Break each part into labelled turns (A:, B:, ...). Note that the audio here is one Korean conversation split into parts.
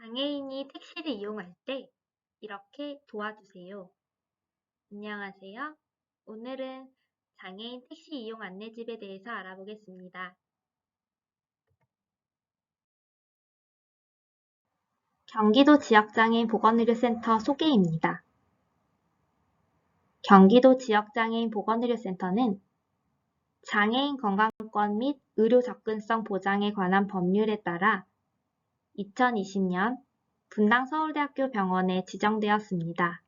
A: 장애인이 택시를 이용할 때 이렇게 도와주세요. 안녕하세요. 오늘은 장애인 택시 이용 안내집에 대해서 알아보겠습니다. 경기도 지역장애인 보건의료센터 소개입니다. 경기도 지역장애인 보건의료센터는 장애인 건강권 및 의료 접근성 보장에 관한 법률에 따라 2020년 분당 서울대학교 병원에 지정되었습니다.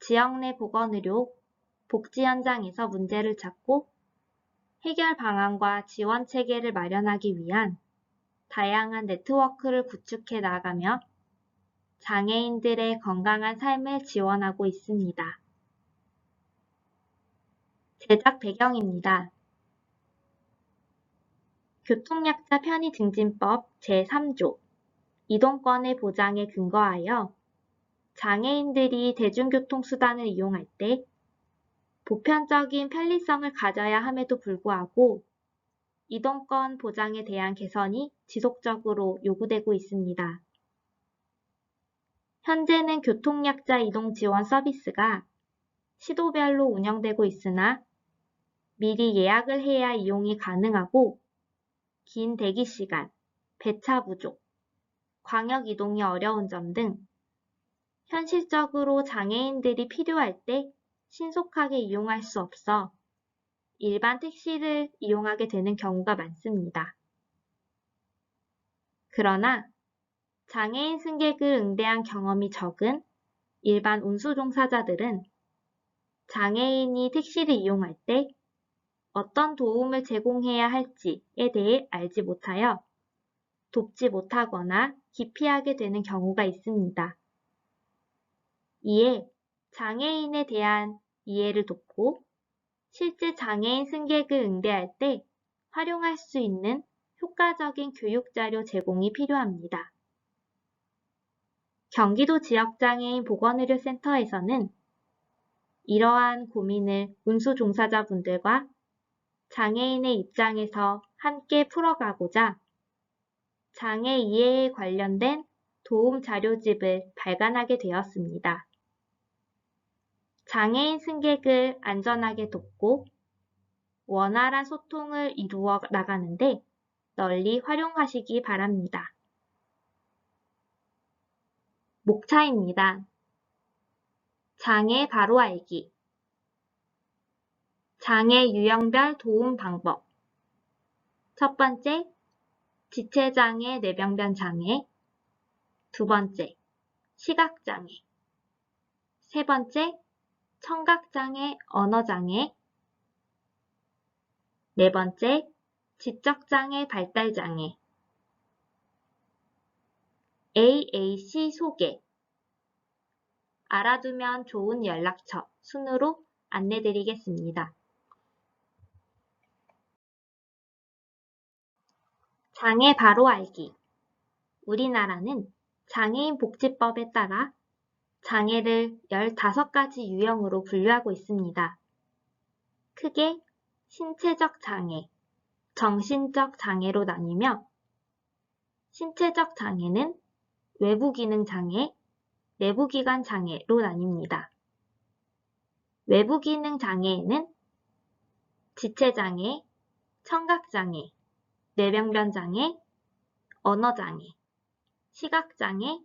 A: 지역 내 보건의료, 복지 현장에서 문제를 찾고 해결 방안과 지원 체계를 마련하기 위한 다양한 네트워크를 구축해 나가며 장애인들의 건강한 삶을 지원하고 있습니다. 제작 배경입니다. 교통약자 편의 증진법 제3조 이동권의 보장에 근거하여 장애인들이 대중교통수단을 이용할 때 보편적인 편리성을 가져야 함에도 불구하고 이동권 보장에 대한 개선이 지속적으로 요구되고 있습니다. 현재는 교통약자 이동 지원 서비스가 시도별로 운영되고 있으나 미리 예약을 해야 이용이 가능하고 긴 대기 시간, 배차 부족, 광역 이동이 어려운 점 등 현실적으로 장애인들이 필요할 때 신속하게 이용할 수 없어 일반 택시를 이용하게 되는 경우가 많습니다. 그러나 장애인 승객을 응대한 경험이 적은 일반 운수 종사자들은 장애인이 택시를 이용할 때 어떤 도움을 제공해야 할지에 대해 알지 못하여 돕지 못하거나 기피하게 되는 경우가 있습니다. 이에 장애인에 대한 이해를 돕고 실제 장애인 승객을 응대할 때 활용할 수 있는 효과적인 교육자료 제공이 필요합니다. 경기도 지역장애인 보건의료센터에서는 이러한 고민을 운수 종사자분들과 장애인의 입장에서 함께 풀어가고자 장애 이해에 관련된 도움 자료집을 발간하게 되었습니다. 장애인 승객을 안전하게 돕고 원활한 소통을 이루어 나가는데 널리 활용하시기 바랍니다. 목차입니다. 장애 바로 알기 장애 유형별 도움 방법. 첫 번째, 지체장애 뇌병변 장애. 두 번째, 시각장애. 세 번째, 청각장애 언어장애. 네 번째, 지적장애 발달장애. AAC 소개. 알아두면 좋은 연락처 순으로 안내드리겠습니다. 장애 바로 알기 우리나라는 장애인 복지법에 따라 장애를 15가지 유형으로 분류하고 있습니다. 크게 신체적 장애, 정신적 장애로 나뉘며 신체적 장애는 외부 기능 장애, 내부 기관 장애로 나뉩니다. 외부 기능 장애에는 지체 장애, 청각 장애, 뇌병변 장애, 언어 장애, 시각 장애,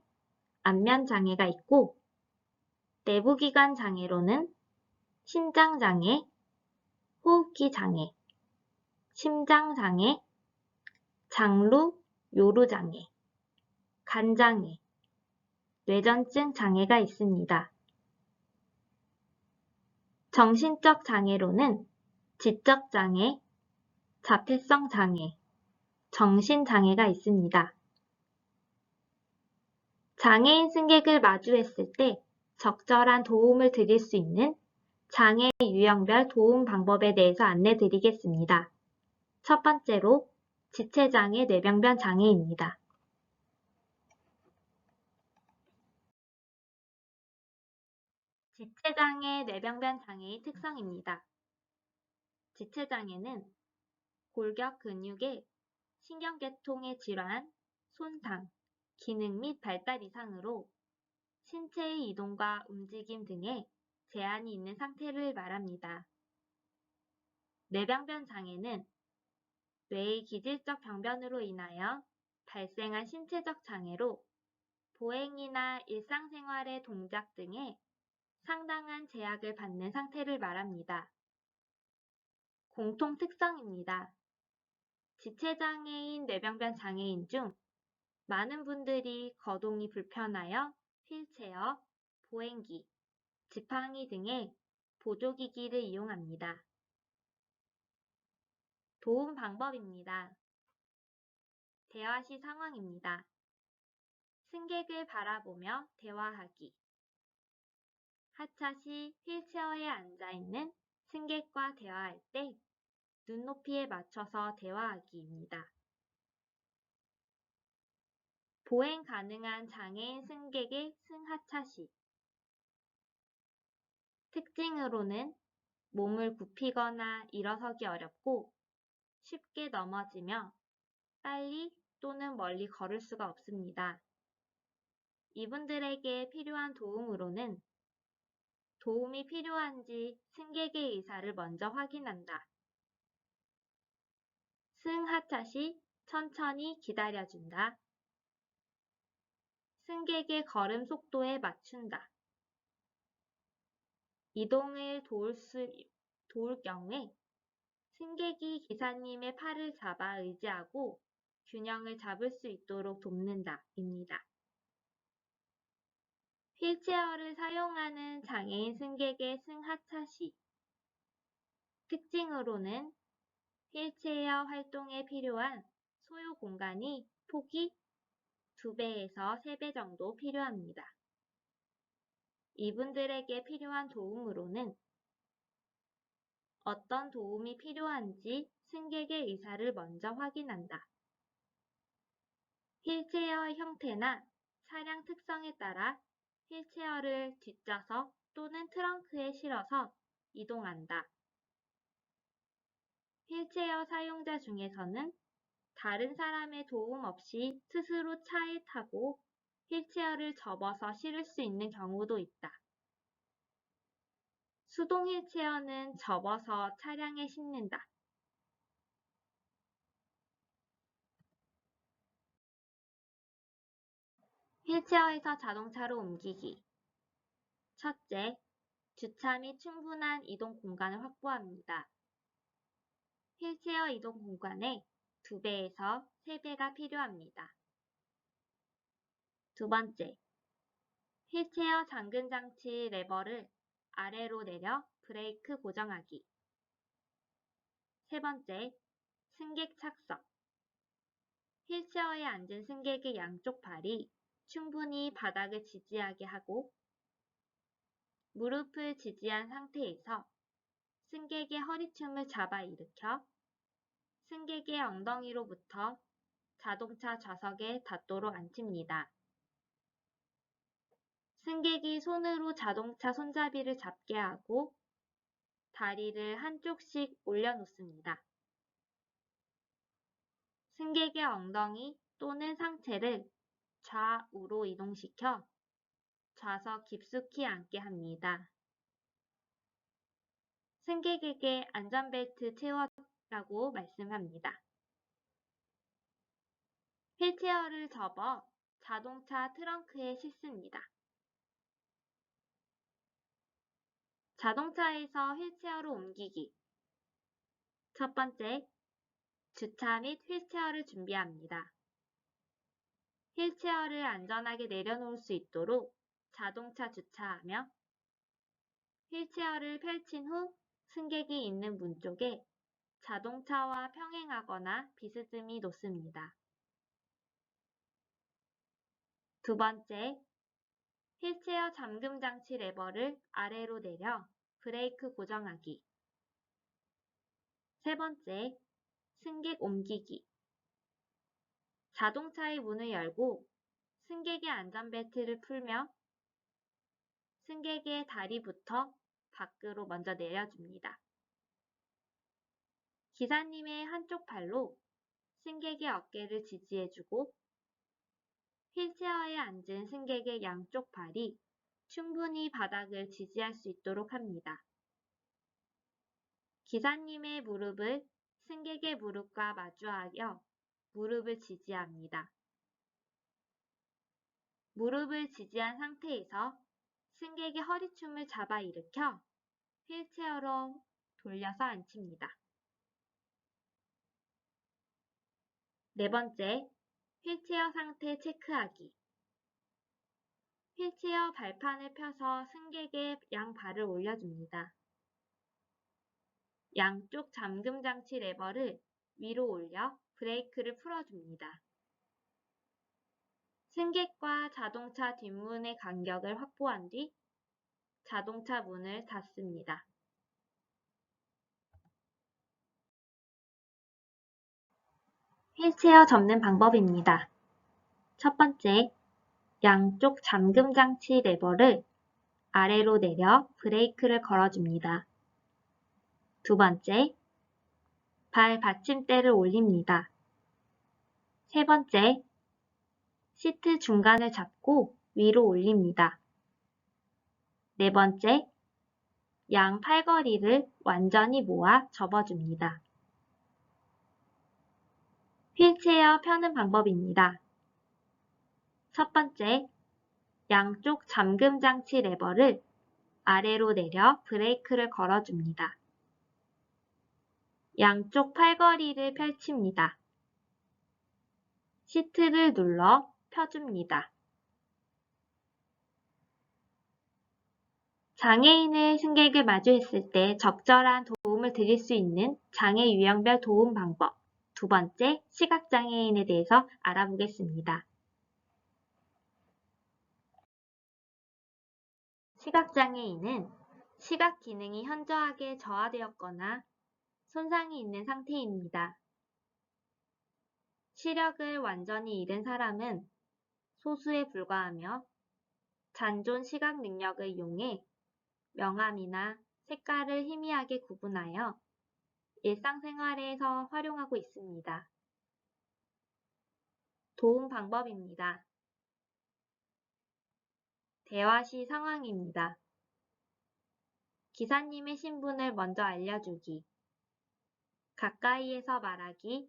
A: 안면 장애가 있고 내부 기관 장애로는 신장 장애, 호흡기 장애, 심장 장애, 장루, 요루 장애, 간장애, 뇌전증 장애가 있습니다. 정신적 장애로는 지적 장애, 자폐성 장애, 정신장애가 있습니다. 장애인 승객을 마주했을 때 적절한 도움을 드릴 수 있는 장애 유형별 도움 방법에 대해서 안내 드리겠습니다. 첫 번째로 지체장애 뇌병변 장애입니다. 지체장애 뇌병변 장애의 특성입니다. 지체장애는 골격 근육의 신경계통의 질환, 손상, 기능 및 발달 이상으로 신체의 이동과 움직임 등에 제한이 있는 상태를 말합니다. 뇌병변 장애는 뇌의 기질적 병변으로 인하여 발생한 신체적 장애로 보행이나 일상생활의 동작 등에 상당한 제약을 받는 상태를 말합니다. 공통 특성입니다. 지체장애인 뇌병변 장애인 중 많은 분들이 거동이 불편하여 휠체어, 보행기, 지팡이 등의 보조기기를 이용합니다. 도움 방법입니다. 대화 시 상황입니다. 승객을 바라보며 대화하기. 하차 시 휠체어에 앉아 있는 승객과 대화할 때 눈높이에 맞춰서 대화하기입니다. 보행 가능한 장애인 승객의 승하차 시 특징으로는 몸을 굽히거나 일어서기 어렵고 쉽게 넘어지며 빨리 또는 멀리 걸을 수가 없습니다. 이분들에게 필요한 도움으로는 도움이 필요한지 승객의 의사를 먼저 확인한다. 승하차 시 천천히 기다려준다. 승객의 걸음 속도에 맞춘다. 이동을 도울, 수, 도울 경우에 승객이 기사님의 팔을 잡아 의지하고 균형을 잡을 수 있도록 돕는다. 입니다. 휠체어를 사용하는 장애인 승객의 승하차 시 특징으로는 휠체어 활동에 필요한 소요 공간이 폭이 2배에서 3배 정도 필요합니다. 이분들에게 필요한 도움으로는 어떤 도움이 필요한지 승객의 의사를 먼저 확인한다. 휠체어 형태나 차량 특성에 따라 휠체어를 뒷좌석 또는 트렁크에 실어서 이동한다. 휠체어 사용자 중에서는 다른 사람의 도움 없이 스스로 차에 타고 휠체어를 접어서 실을 수 있는 경우도 있다. 수동 휠체어는 접어서 차량에 싣는다. 휠체어에서 자동차로 옮기기. 첫째, 주차 및 충분한 이동 공간을 확보합니다. 휠체어 이동 공간에 2배에서 3배가 필요합니다. 두 번째, 휠체어 잠금 장치 레버를 아래로 내려 브레이크 고정하기. 세 번째, 승객 착석. 휠체어에 앉은 승객의 양쪽 발이 충분히 바닥을 지지하게 하고 무릎을 지지한 상태에서 승객의 허리춤을 잡아 일으켜 승객의 엉덩이로부터 자동차 좌석에 닿도록 앉힙니다. 승객이 손으로 자동차 손잡이를 잡게 하고 다리를 한쪽씩 올려놓습니다. 승객의 엉덩이 또는 상체를 좌우로 이동시켜 좌석 깊숙이 앉게 합니다. 승객에게 안전벨트 채워라고 말씀합니다. 휠체어를 접어 자동차 트렁크에 싣습니다. 자동차에서 휠체어로 옮기기. 첫 번째, 주차 및 휠체어를 준비합니다. 휠체어를 안전하게 내려놓을 수 있도록 자동차 주차하며 휠체어를 펼친 후 승객이 있는 문 쪽에 자동차와 평행하거나 비스듬히 놓습니다. 두 번째, 휠체어 잠금 장치 레버를 아래로 내려 브레이크 고정하기. 세 번째, 승객 옮기기. 자동차의 문을 열고 승객의 안전벨트를 풀며 승객의 다리부터 밖으로 먼저 내려줍니다. 기사님의 한쪽 팔로 승객의 어깨를 지지해주고 휠체어에 앉은 승객의 양쪽 발이 충분히 바닥을 지지할 수 있도록 합니다. 기사님의 무릎을 승객의 무릎과 마주하여 무릎을 지지합니다. 무릎을 지지한 상태에서 승객의 허리춤을 잡아 일으켜 휠체어로 돌려서 앉힙니다. 네 번째, 휠체어 상태 체크하기. 휠체어 발판을 펴서 승객의 양 발을 올려줍니다. 양쪽 잠금 장치 레버를 위로 올려 브레이크를 풀어줍니다. 승객과 자동차 뒷문의 간격을 확보한 뒤 자동차 문을 닫습니다. 휠체어 접는 방법입니다. 첫 번째, 양쪽 잠금 장치 레버를 아래로 내려 브레이크를 걸어줍니다. 두 번째, 발 받침대를 올립니다. 세 번째, 시트 중간을 잡고 위로 올립니다. 네 번째, 양 팔걸이를 완전히 모아 접어줍니다. 휠체어 펴는 방법입니다. 첫 번째, 양쪽 잠금 장치 레버를 아래로 내려 브레이크를 걸어줍니다. 양쪽 팔걸이를 펼칩니다. 시트를 눌러 펴줍니다. 장애인의 승객을 마주했을 때 적절한 도움을 드릴 수 있는 장애 유형별 도움 방법. 두 번째, 시각장애인에 대해서 알아보겠습니다. 시각장애인은 시각 기능이 현저하게 저하되었거나 손상이 있는 상태입니다. 시력을 완전히 잃은 사람은 소수에 불과하며 잔존 시각 능력을 이용해 명암이나 색깔을 희미하게 구분하여 일상생활에서 활용하고 있습니다. 도움 방법입니다. 대화 시 상황입니다. 기사님의 신분을 먼저 알려주기. 가까이에서 말하기.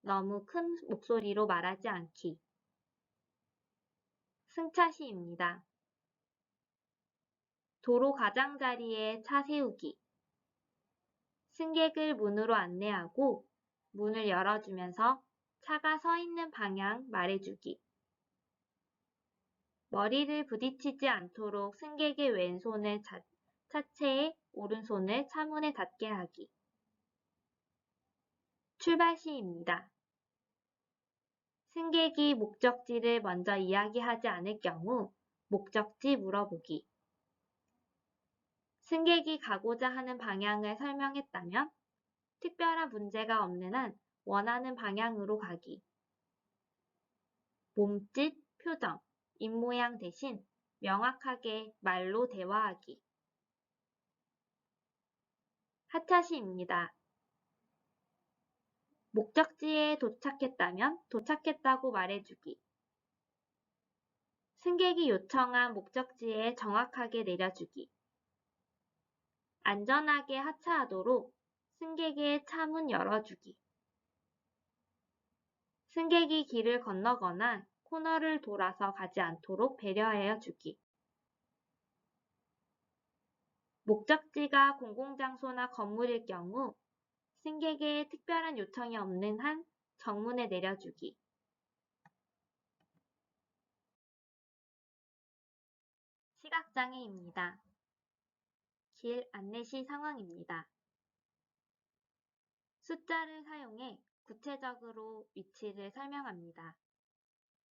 A: 너무 큰 목소리로 말하지 않기. 승차시입니다. 도로 가장자리에 차 세우기. 승객을 문으로 안내하고 문을 열어주면서 차가 서 있는 방향 말해주기. 머리를 부딪히지 않도록 승객의 왼손을 차, 차체에 오른손을 차문에 닿게 하기. 출발 시입니다. 승객이 목적지를 먼저 이야기하지 않을 경우 목적지 물어보기. 승객이 가고자 하는 방향을 설명했다면 특별한 문제가 없는 한 원하는 방향으로 가기. 몸짓, 표정, 입모양 대신 명확하게 말로 대화하기. 하차시입니다. 목적지에 도착했다면 도착했다고 말해주기. 승객이 요청한 목적지에 정확하게 내려주기. 안전하게 하차하도록 승객의 차문 열어주기. 승객이 길을 건너거나 코너를 돌아서 가지 않도록 배려하여 주기. 목적지가 공공장소나 건물일 경우 승객의 특별한 요청이 없는 한 정문에 내려주기. 시각장애입니다. 길 안내 시 상황입니다. 숫자를 사용해 구체적으로 위치를 설명합니다.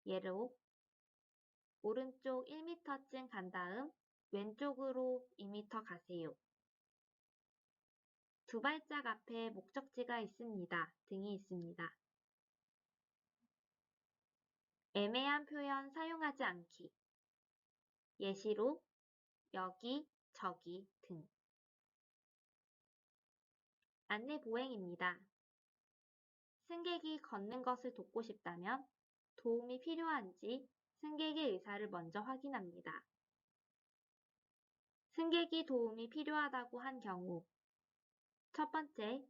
A: 예로 오른쪽 1m쯤 간 다음 왼쪽으로 2m 가세요. 두 발짝 앞에 목적지가 있습니다. 등이 있습니다. 애매한 표현 사용하지 않기. 예시로 여기, 저기 등. 안내 보행입니다. 승객이 걷는 것을 돕고 싶다면 도움이 필요한지 승객의 의사를 먼저 확인합니다. 승객이 도움이 필요하다고 한 경우 첫 번째,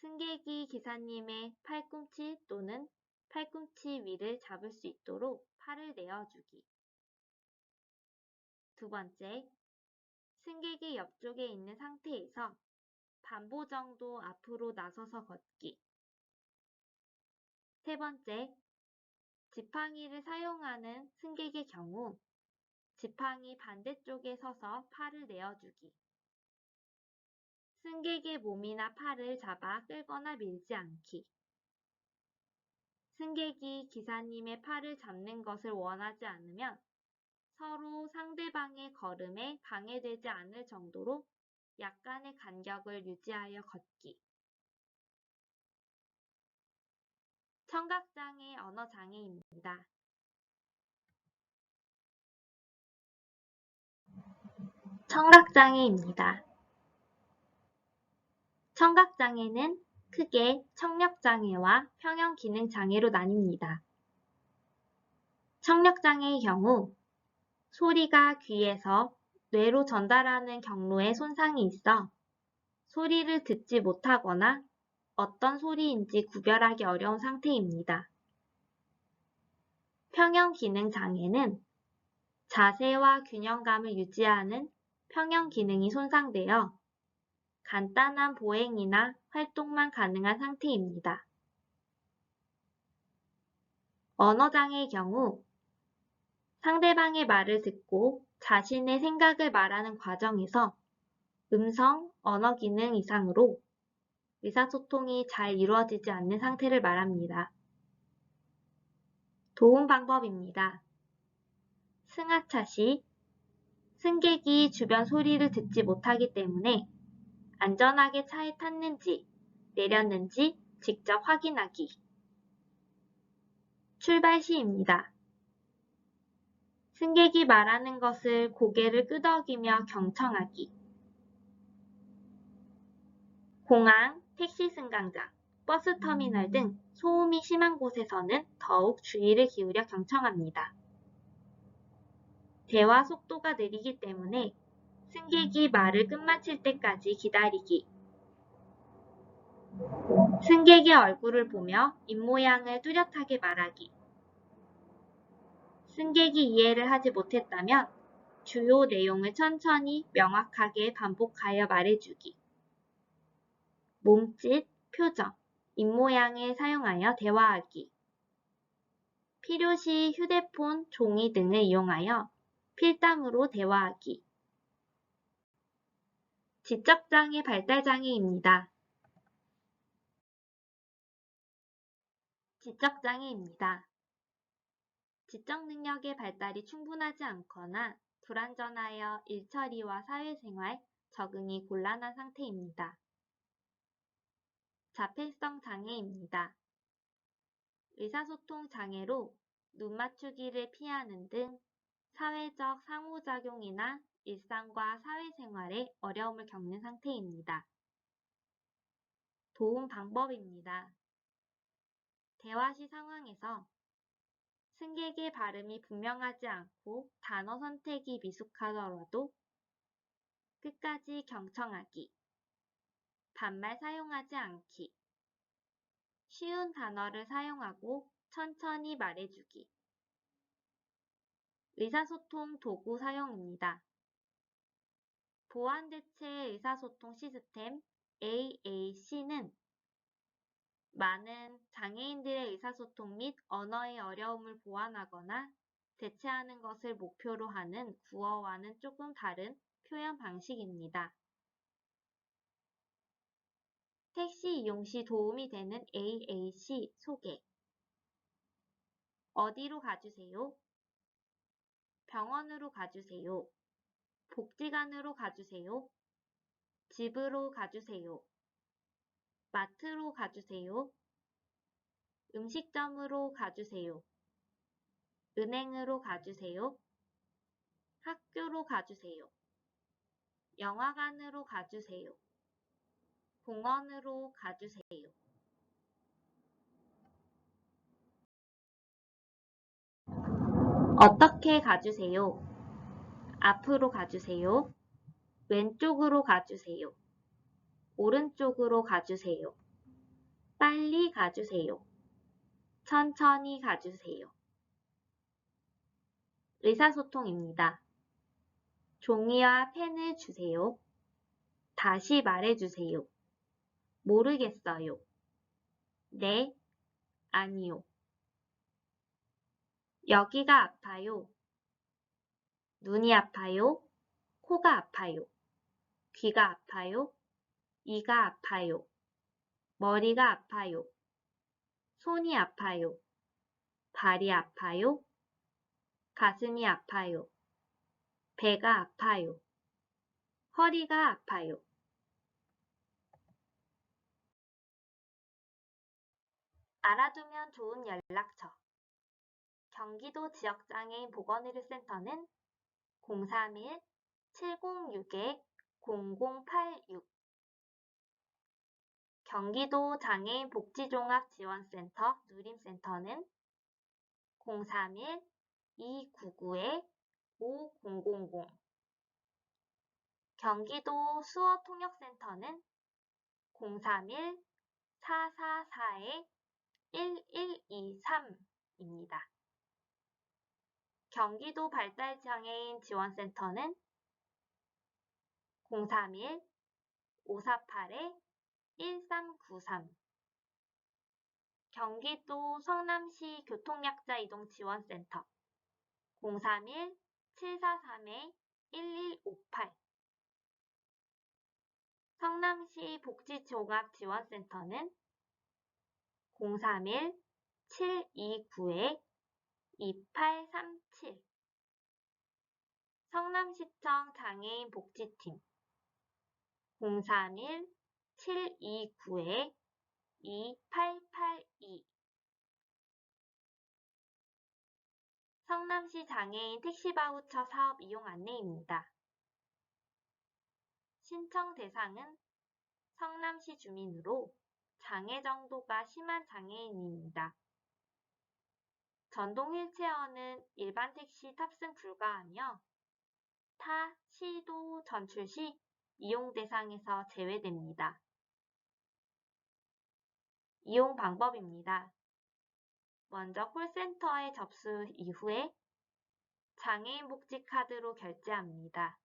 A: 승객이 기사님의 팔꿈치 또는 팔꿈치 위를 잡을 수 있도록 팔을 내어주기. 두 번째, 승객이 옆쪽에 있는 상태에서 반보 정도 앞으로 나서서 걷기. 세 번째, 지팡이를 사용하는 승객의 경우 지팡이 반대쪽에 서서 팔을 내어주기. 승객의 몸이나 팔을 잡아 끌거나 밀지 않기. 승객이 기사님의 팔을 잡는 것을 원하지 않으면 서로 상대방의 걸음에 방해되지 않을 정도로 약간의 간격을 유지하여 걷기. 청각장애 언어장애입니다. 청각장애입니다. 청각장애는 크게 청력장애와 평형기능장애로 나뉩니다. 청력장애의 경우 소리가 귀에서 뇌로 전달하는 경로에 손상이 있어 소리를 듣지 못하거나 어떤 소리인지 구별하기 어려운 상태입니다. 평형기능장애는 자세와 균형감을 유지하는 평형기능이 손상되어 간단한 보행이나 활동만 가능한 상태입니다. 언어장애의 경우 상대방의 말을 듣고 자신의 생각을 말하는 과정에서 음성, 언어 기능 이상으로 의사소통이 잘 이루어지지 않는 상태를 말합니다. 도움 방법입니다. 승하차 시 승객이 주변 소리를 듣지 못하기 때문에 안전하게 차에 탔는지 내렸는지 직접 확인하기. 출발 시입니다. 승객이 말하는 것을 고개를 끄덕이며 경청하기. 공항, 택시 승강장, 버스 터미널 등 소음이 심한 곳에서는 더욱 주의를 기울여 경청합니다. 대화 속도가 느리기 때문에 승객이 말을 끝마칠 때까지 기다리기. 승객의 얼굴을 보며 입모양을 뚜렷하게 말하기. 승객이 이해를 하지 못했다면 주요 내용을 천천히 명확하게 반복하여 말해주기. 몸짓, 표정, 입모양을 사용하여 대화하기. 필요시 휴대폰, 종이 등을 이용하여 필담으로 대화하기. 지적장애 발달장애입니다. 지적장애입니다. 지적 능력의 발달이 충분하지 않거나 불완전하여 일처리와 사회생활, 적응이 곤란한 상태입니다. 자폐성 장애입니다. 의사소통 장애로 눈 맞추기를 피하는 등 사회적 상호작용이나 일상과 사회생활에 어려움을 겪는 상태입니다. 도움 방법입니다. 대화 시 상황에서 승객의 발음이 분명하지 않고 단어 선택이 미숙하더라도 끝까지 경청하기, 반말 사용하지 않기, 쉬운 단어를 사용하고 천천히 말해주기. 의사소통 도구 사용입니다. 보완대체 의사소통 시스템 AAC는 많은 장애인들의 의사소통 및 언어의 어려움을 보완하거나 대체하는 것을 목표로 하는 구어와는 조금 다른 표현 방식입니다. 택시 이용 시 도움이 되는 AAC 소개 어디로 가주세요? 병원으로 가주세요. 복지관으로 가주세요. 집으로 가주세요. 마트로 가주세요. 음식점으로 가주세요. 은행으로 가주세요. 학교로 가주세요. 영화관으로 가주세요. 공원으로 가주세요. 어떻게 가주세요? 앞으로 가주세요. 왼쪽으로 가주세요. 오른쪽으로 가주세요. 빨리 가주세요. 천천히 가주세요. 의사소통입니다. 종이와 펜을 주세요. 다시 말해주세요. 모르겠어요. 네, 아니요. 여기가 아파요. 눈이 아파요. 코가 아파요. 귀가 아파요. 이가 아파요. 머리가 아파요. 손이 아파요. 발이 아파요. 가슴이 아파요. 배가 아파요. 허리가 아파요. 알아두면 좋은 연락처. 경기도 지역장애인 보건의료센터는 031-706-0086 경기도 장애인 복지종합지원센터 누림센터는 031-299-5000 경기도 수어통역센터는 031-444-1123입니다. 경기도 발달장애인 지원센터는 031-548-1393 경기도 성남시 교통약자 이동 지원센터. 031-743-1158 성남시 복지종합지원센터는 031-729-2837 성남시청 장애인 복지팀 031-729-2882 성남시 장애인 택시바우처 사업 이용 안내입니다. 신청 대상은 성남시 주민으로 장애 정도가 심한 장애인입니다. 전동 휠체어는 일반 택시 탑승 불가하며 타 시도 전출 시 이용 대상에서 제외됩니다. 이용 방법입니다. 먼저 콜센터에 접수 이후에 장애인 복지 카드로 결제합니다.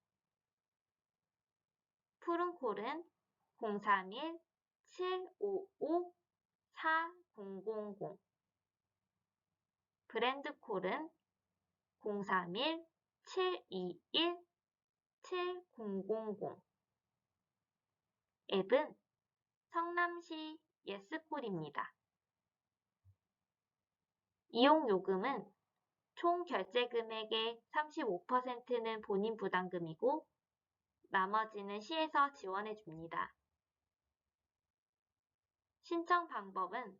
A: 푸른 콜은 031-755-4000 브랜드 콜은 031-721-7000 앱은 성남시 예스콜입니다. 이용 요금은 총 결제 금액의 35%는 본인 부담금이고 나머지는 시에서 지원해 줍니다. 신청 방법은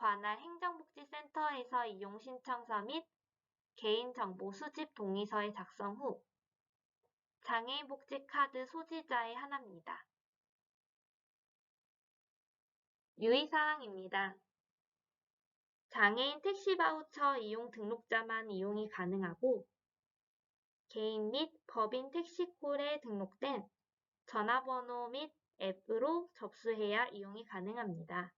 A: 관할 행정복지센터에서 이용 신청서 및 개인정보 수집 동의서의 작성 후 장애인 복지 카드 소지자의 하나입니다. 유의사항입니다. 장애인 택시 바우처 이용 등록자만 이용이 가능하고 개인 및 법인 택시콜에 등록된 전화번호 및 앱으로 접수해야 이용이 가능합니다.